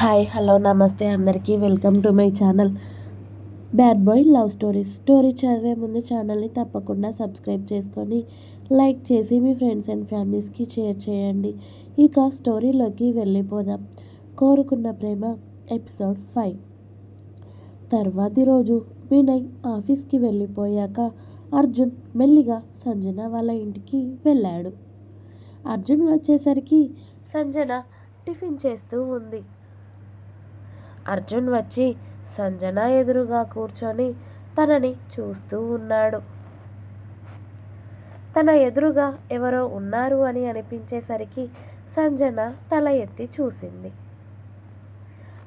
Hi hello నమస్తే అందరికీ. Welcome to my channel. Bad boy love stories. Story చదివే ముందు ఛానల్ని తప్పకుండా సబ్స్క్రైబ్ చేసుకొని లైక్ చేసి మీ ఫ్రెండ్స్ అండ్ ఫ్యామిలీస్కి షేర్ చేయండి. ఇక స్టోరీలోకి వెళ్ళిపోదాం. కోరుకున్న ప్రేమ ఎపిసోడ్ ఫైవ్. తర్వాతి రోజు వినయ్ ఆఫీస్కి వెళ్ళిపోయాక అర్జున్ మెల్లిగా సంజన వాళ్ళ ఇంటికి వెళ్ళాడు. అర్జున్ వచ్చేసరికి సంజన టిఫిన్ చేస్తూ ఉంది. అర్జున్ వచ్చి సంజన ఎదురుగా కూర్చొని తనని చూస్తూ ఉన్నాడు. తన ఎదురుగా ఎవరో ఉన్నారు అని అనిపించేసరికి సంజన తల ఎత్తి చూసింది.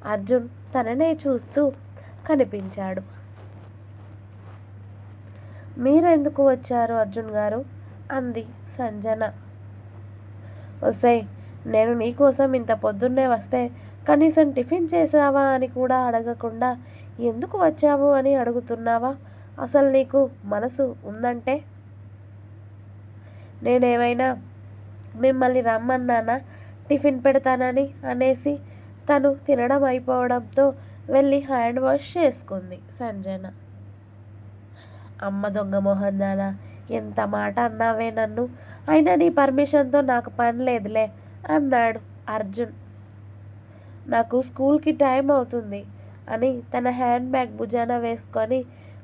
అర్జున్ తననే చూస్తూ కనిపించాడు. మీరెందుకు వచ్చారు అర్జున్ గారు? అంది సంజన. వసై నేను నీకోసం ఇంత పొద్దున్నే వస్తే కనీసం టిఫిన్ చేసావా అని కూడా అడగకుండా ఎందుకు వచ్చావు అని అడుగుతున్నావా? అసలు నీకు మనసు ఉందంటే? నేనేమైనా మిమ్మల్ని రమ్మన్నానా? టిఫిన్ పెడతానని అనేసి తను తినడం అయిపోవడంతో వెళ్ళి హ్యాండ్ వాష్ చేసుకుంది సంజన. అమ్మ దొంగ మోహన్ దానా ఎంత మాట అన్నావే నన్ను? అయినా నీ పర్మిషన్తో నాకు పని లేదులే. అన్నాడు అర్జున్. నాకు స్కూల్కి టైం అవుతుంది అని తన హ్యాండ్ బ్యాగ్ భుజాన వేసుకొని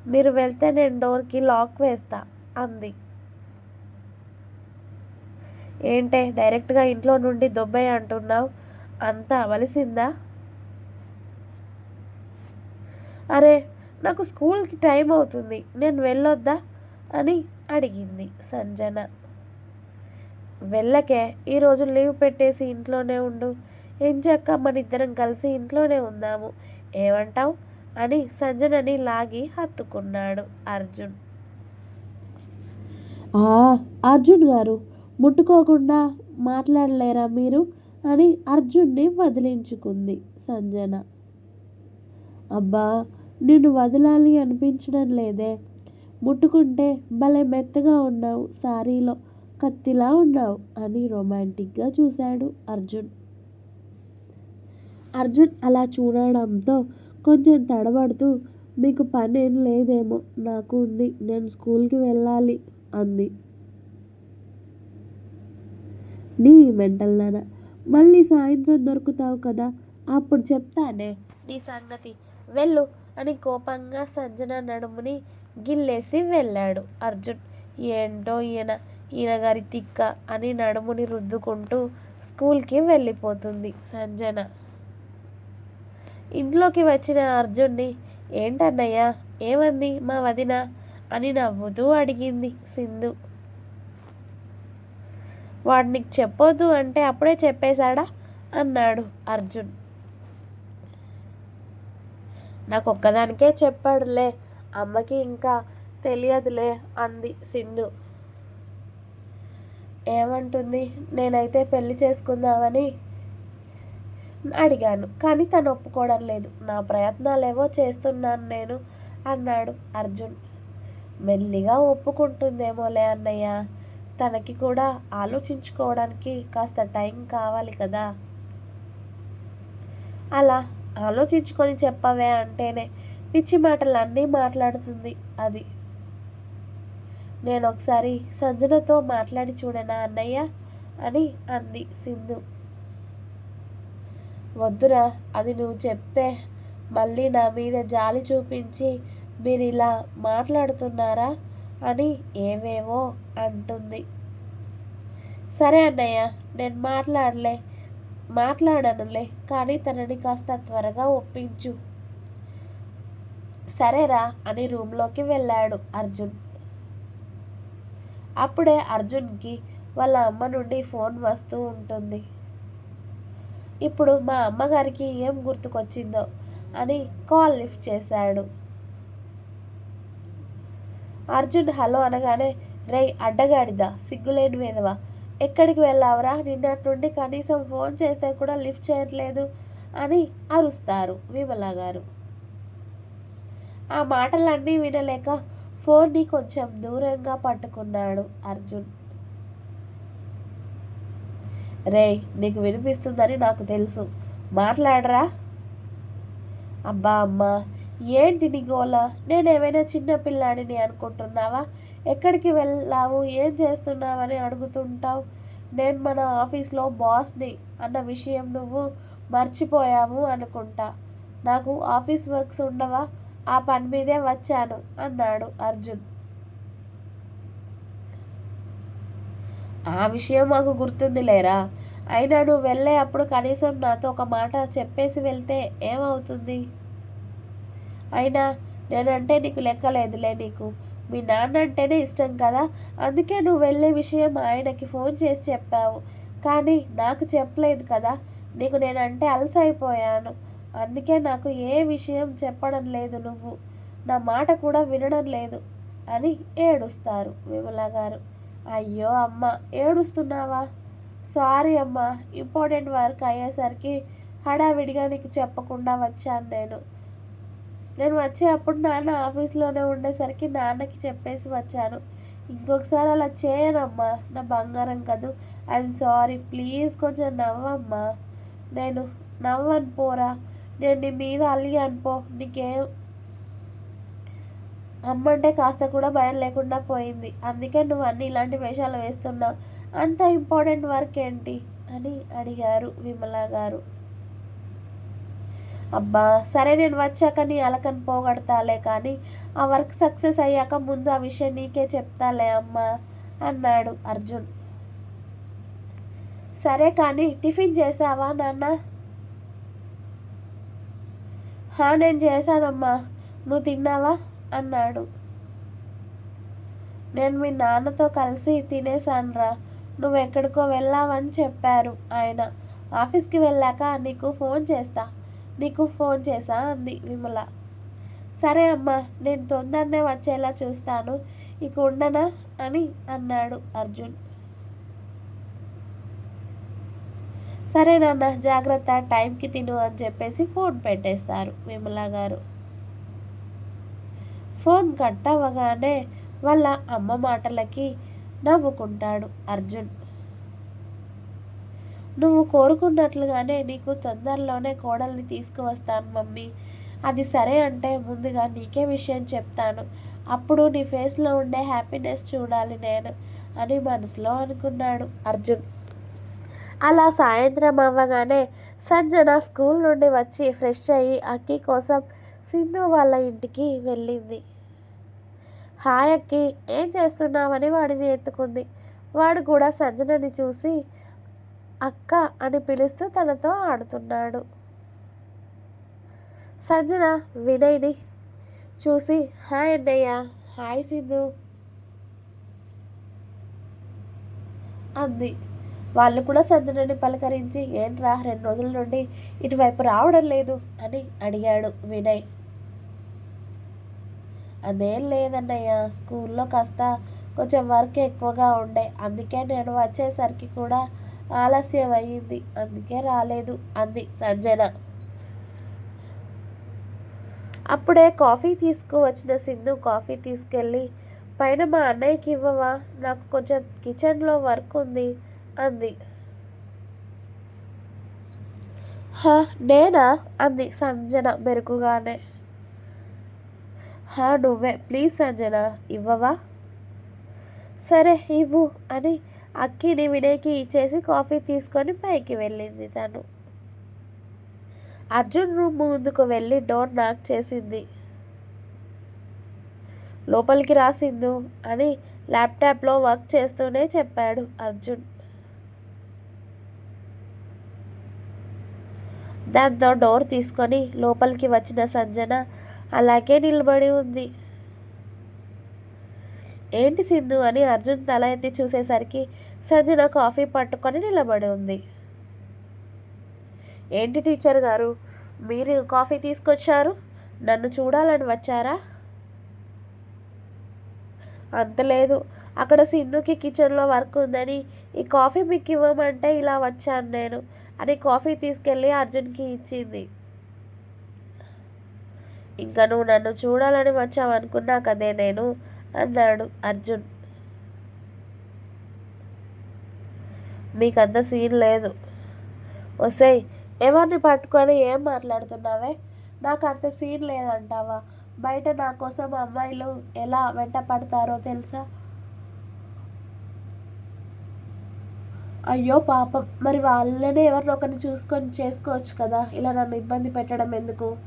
మీరు వెళ్తే నేను డోర్కి లాక్ వేస్తా అంది. ఏంటే డైరెక్ట్గా ఇంట్లో నుండి దొబ్బయ్య అంటున్నావు అంతా అవలసిందా? అరే నాకు స్కూల్కి టైం అవుతుంది నేను వెళ్ళొద్దా? అని అడిగింది సంజన. వెళ్ళకే ఈరోజు లీవ్ పెట్టేసి ఇంట్లోనే ఉండు ఎంచక్క మన ఇద్దరం కలిసి ఇంట్లోనే ఉందాము. ఏమంటావు? అని సంజనని లాగి హత్తుకున్నాడు అర్జున్. అర్జున్ గారు ముట్టుకోకుండా మాట్లాడలేరా మీరు? అని అర్జున్ని వదిలించుకుంది సంజన. అబ్బా నిన్ను వదలాలి అనిపించడం లేదే. ముట్టుకుంటే భలే మెత్తగా ఉన్నావు సారీలో కత్తిలా ఉన్నావు అని రొమాంటిక్గా చూశాడు అర్జున్. అర్జున్ అలా చూడడంతో కొంచెం తడబడుతూ మీకు పని ఏం లేదేమో నాకు ఉంది నేను స్కూల్కి వెళ్ళాలి అంది. నీ మెంటల్దాన మళ్ళీ సాయంత్రం దొరుకుతావు కదా అప్పుడు చెప్తానే. నీ సంగతి వెళ్ళు అని కోపంగా సంజన నడుముని గిల్లేసి వెళ్ళాడు అర్జున్. ఏంటో ఈయన ఈయన గారి తిక్క అని నడుముని రుద్దుకుంటూ స్కూల్కి వెళ్ళిపోతుంది సంజన. ఇంట్లోకి వచ్చిన అర్జున్ని ఏంటన్నయ్యా ఏమంది మా వదిన? అని నవ్వుతూ అడిగింది సింధు. వాడిని చెప్పొద్దు అంటే అప్పుడే చెప్పేశాడా? అన్నాడు అర్జున్. నాకు ఒక్కదానికే చెప్పాడులే అమ్మకి ఇంకా తెలియదులే అంది సింధు. ఏమంటుంది నేనైతే పెళ్ళి చేసుకుందామని అడిగాను. కానీ తను ఒప్పుకోవడం లేదు. నా ప్రయత్నాలేవో చేస్తున్నాను నేను అన్నాడు అర్జున్. మెల్లిగా ఒప్పుకుంటుందేమోలే అన్నయ్య. తనకి కూడా ఆలోచించుకోవడానికి కాస్త టైం కావాలి కదా. అలా ఆలోచించుకొని చెప్పవే అంటేనే పిచ్చి మాటలు అన్నీ మాట్లాడుతుంది అది. నేను ఒకసారి సంజనతో మాట్లాడి చూడనా అన్నయ్య? అని అంది సింధు. వద్దురా అది నువ్వు చెప్తే మళ్ళీ నా మీద జాలి చూపించి మీరు ఇలా మాట్లాడుతున్నారా అని ఏవేవో అంటుంది. సరే అన్నయ్య నేను మాట్లాడలే మాట్లాడనులే కానీ తనని కాస్త త్వరగా ఒప్పించు. సరేరా అని రూమ్లోకి వెళ్ళాడు అర్జున్. అప్పుడే అర్జున్కి వాళ్ళ అమ్మ నుండి ఫోన్ వస్తూ ఉంటుంది. ఇప్పుడు మా అమ్మగారికి ఏం గుర్తుకొచ్చిందో అని కాల్ లిఫ్ట్ చేశాడు. అర్జున్ హలో అనగానే రే అడ్డగాడిదా? సిగ్గులేని మీదవా ఎక్కడికి వెళ్ళావరా? నిన్నటి నుండి కనీసం ఫోన్ చేస్తే కూడా లిఫ్ట్ చేయట్లేదు అని అరుస్తారు విమల గారు. ఆ మాటలన్నీ వినలేక ఫోన్ని కొంచెం దూరంగా పట్టుకున్నాడు అర్జున్. రే నీకు వినిపిస్తుందని నాకు తెలుసు. మాట్లాడరా? అబ్బా అమ్మ ఏంటి నీ గోల? నేనేమైనా చిన్న పిల్లాడిని అనుకుంటున్నావా? ఎక్కడికి వెళ్ళావు? ఏం చేస్తున్నావని అడుగుతుంటావు. నేను మన ఆఫీస్లో బాస్ని అన్న విషయం నువ్వు మర్చిపోయావు అనుకుంటా. నాకు ఆఫీస్ వర్క్స్ ఉండవా? ఆ పని మీదే వచ్చాను అన్నాడు అర్జున్. ఆ విషయం మాకు గుర్తుంది లేరా అయినా నువ్వు వెళ్ళే అప్పుడు కనీసం నాతో ఒక మాట చెప్పేసి వెళ్తే ఏమవుతుంది? అయినా నేనంటే నీకు లెక్కలేదులే నీకు. మీ నాన్న అంటేనే ఇష్టం కదా? అందుకే నువ్వు వెళ్ళే విషయం ఆయనకి ఫోన్ చేసి చెప్పావు. కానీ నాకు చెప్పలేదు కదా? నీకు నేనంటే అలసైపోయాను అందుకే నాకు ఏ విషయం చెప్పడం లేదు నువ్వు. నా మాట కూడా వినడం లేదు అని ఏడుస్తారు విమల గారు అయ్యో అమ్మ ఏడుస్తున్నావా? సారీ అమ్మ ఇంపార్టెంట్ వర్క్ అయ్యేసరికి హడావిడిగా నీకు చెప్పకుండా వచ్చాను నేను. నేను వచ్చే అప్పుడు నాన్న ఆఫీస్లోనే ఉండేసరికి నాన్నకి చెప్పేసి వచ్చాను. ఇంకొకసారి అలా చేయనమ్మా నా బంగారం కదూ. ఐఎమ్ సారీ ప్లీజ్ కొంచెం నవ్వమ్మా. నేను నవ్వను పోరా నేను నీ మీద అల్లి అనుకో నీకేం అమ్మంటే కాస్త కూడా భయం లేకుండా పోయింది. అందుకే నువ్వు అన్ని ఇలాంటి వేషాలు వేస్తున్నావు. అంత ఇంపార్టెంట్ వర్క్ ఏంటి? అని అడిగారు విమల గారు. అబ్బా సరే నేను వచ్చాక నీ అలకని పోగొడతాలే కానీ ఆ వర్క్ సక్సెస్ అయ్యాక ముందు ఆ విషయం నీకే చెప్తాలే అమ్మా అన్నాడు అర్జున్. సరే కానీ టిఫిన్ చేసావా నాన్న? హా నేను చేశానమ్మా. నువ్వు తిన్నావా? అన్నాడు. నేను మీ నాన్నతో కలిసి తినేసానురా నువ్వు ఎక్కడికో వెళ్ళావని చెప్పారు ఆయన. ఆఫీస్కి వెళ్ళాక నీకు ఫోన్ చేస్తా. నీకు ఫోన్ చేసా? అంది విమల. సరే అమ్మా నేను తొందరనే వచ్చేలా చూస్తాను. ఇక ఉండనా? అని అన్నాడు అర్జున్. సరే నాన్న జాగ్రత్త. టైంకి తిను అని చెప్పేసి ఫోన్ పెట్టేస్తారు విమల గారు. ఫోన్ కట్ అవ్వగానే వాళ్ళ అమ్మ మాటలకి నవ్వుకుంటాడు అర్జున్. నువ్వు కోరుకున్నట్లుగానే నీకు తొందరలోనే కోడల్ని తీసుకువస్తాను మమ్మీ. అది సరే అంటే ముందుగా నీకే విషయం చెప్తాను. అప్పుడు నీ ఫేస్లో ఉండే హ్యాపీనెస్ చూడాలి నేను అని మనసులో అనుకున్నాడు అర్జున్. అలా సాయంత్రం అవ్వగానే సంజన స్కూల్ నుండి వచ్చి ఫ్రెష్ అయ్యి అక్కి కోసం సింధు వాళ్ళ ఇంటికి వెళ్ళింది. హాయ్ అక్కి ఏం చేస్తున్నావని వాడిని ఎత్తుకుంది. వాడు కూడా సంజనని చూసి అక్క అని పిలుస్తూ తనతో ఆడుతున్నాడు. సంజన వినయ్ని చూసి హాయ్ అన్నయ్య హాయ్ సింధు అంది. వాళ్ళు కూడా సంజనని పలకరించి ఏంట్రా రెండు రోజుల నుండి ఇటువైపు రావడం లేదు అని అడిగాడు వినయ్. అదేం లేదన్నయ్య స్కూల్లో కాస్త కొంచెం వర్క్ ఎక్కువగా ఉండే. అందుకే నేను వచ్చేసరికి కూడా ఆలస్యం అయ్యింది అందుకే రాలేదు. అంది సంజన. అప్పుడే కాఫీ తీసుకువచ్చిన సింధు కాఫీ తీసుకెళ్ళి పైన మా అన్నయ్యకి ఇవ్వవా? నాకు కొంచెం కిచెన్లో వర్క్ ఉంది. అంది. హా నేనా? అంది సంజన బెరుకుగానే హా నువ్వే ప్లీజ్ సంజన ఇవ్వవా సరే ఇవ్వు అని అక్కిని వినయ్కి ఇచ్చేసి కాఫీ తీసుకొని పైకి వెళ్ళింది తను. అర్జున్ రూమ్ ముందుకు వెళ్ళి డోర్ నాక్ చేసింది. లోపలికి రాసిందు అని ల్యాప్టాప్లో వర్క్ చేస్తూనే చెప్పాడు అర్జున్. దాంతో డోర్ తీసుకొని లోపలికి వచ్చిన సంజన అలాగే నిలబడి ఉంది. ఏంటి సింధు అని అర్జున్ తల ఎత్తి చూసేసరికి సంజన కాఫీ పట్టుకొని నిలబడి ఉంది. ఏంటి టీచర్ గారు మీరు కాఫీ తీసుకొచ్చారు? నన్ను చూడాలని వచ్చారా? అంత లేదు. అక్కడ సింధుకి కిచెన్లో వర్క్ ఉందని ఈ కాఫీ మీకు ఇవ్వమంటే ఇలా వచ్చాను నేను అని కాఫీ తీసుకెళ్ళి అర్జున్కి ఇచ్చింది. ఇంకా నువ్వు నన్ను చూడాలని వచ్చావు అనుకున్నా కదే నేను అన్నాడు అర్జున్. మీకంత సీన్ లేదు. వస్తాయి ఎవరిని పట్టుకొని ఏం మాట్లాడుతున్నావే? నాకు అంత సీన్ లేదంటావా? బయట నా కోసం అమ్మాయిలు ఎలా వెంట పడతారో తెలుసా? అయ్యో పాపం. మరి వాళ్ళనే ఎవరినో ఒకరిని చూసుకొని చేసుకోవచ్చు కదా? ఇలా నన్ను ఇబ్బంది పెట్టడం ఎందుకు?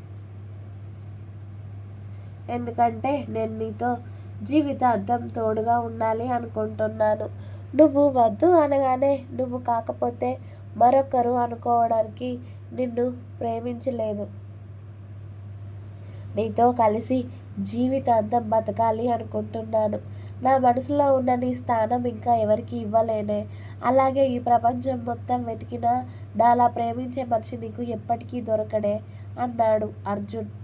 ఎందుకంటే నేను నీతో జీవితాంతం తోడుగా ఉండాలి అనుకుంటున్నాను. నువ్వు వద్దు అనగానే నువ్వు కాకపోతే మరొకరు అనుకోవడానికి నిన్ను ప్రేమించలేదు. నీతో కలిసి జీవితాంతం బతకాలి అనుకుంటున్నాను. నా మనసులో ఉన్న నీ స్థానం ఇంకా ఎవరికి ఇవ్వలేనే. అలాగే ఈ ప్రపంచం మొత్తం వెతికినా నాలా ప్రేమించే మనిషి నీకు ఎప్పటికీ దొరకడే అన్నాడు అర్జున్.